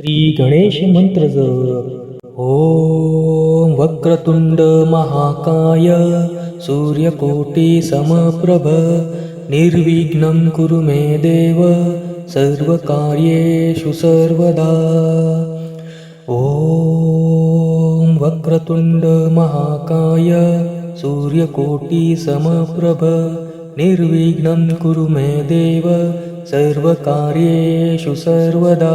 श्री गणेश मंत्र जप ओम वक्रतुंड महाकाय सूर्यकोटि समप्रभ निर्विघ्नं कुरु मे देव सर्वकार्येषु सर्वदा। ॐ वक्रतुण्ड महाकाय सूर्यकोटि समप्रभ निर्विघ्नं कुरु मे देव सर्वकार्येषु सर्वदा।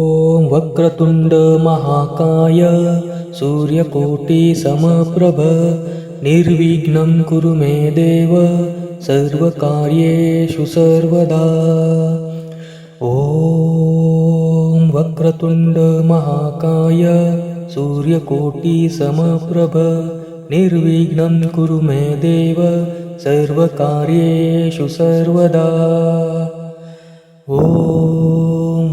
वक्रतुण्डमहाकाय सूर्यकोटिसमप्रभ निर्विघ्नं कुरु मे देव सर्वकार्येषु सर्वदा। ॐ वक्रतुण्डमहाकाय सूर्यकोटिसमप्रभ निर्विघ्नं कुरु मे देव सर्वकार्येषु सर्वदा। ॐ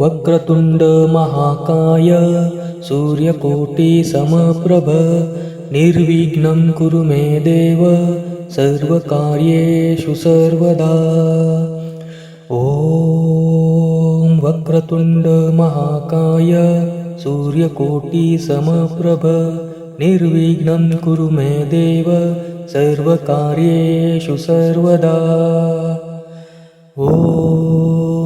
वक्रतुण्डमहाकाय सूर्यकोटिसमप्रभ निर्विघ्नं कुरु मे देव सर्वकार्येषु सर्वदा। ॐ वक्रतुण्डमहाकाय सूर्यकोटिसमप्रभ निर्विघ्नं कुरु मे देव सर्वकार्येषु सर्वदा। ॐ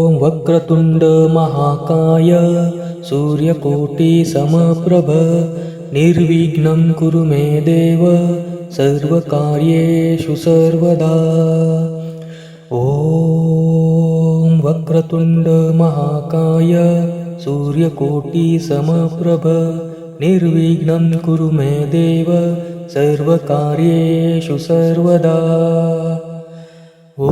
वक्रतुण्डमहाकाय सूर्यकोटिसमप्रभ निर्विघ्नं कुरु मे देव सर्वकार्येषु सर्वदा। ॐ वक्रतुण्डमहाकाय सूर्यकोटिसमप्रभ निर्विघ्नं कुरु मे देव सर्वकार्येषु सर्वदा। ॐ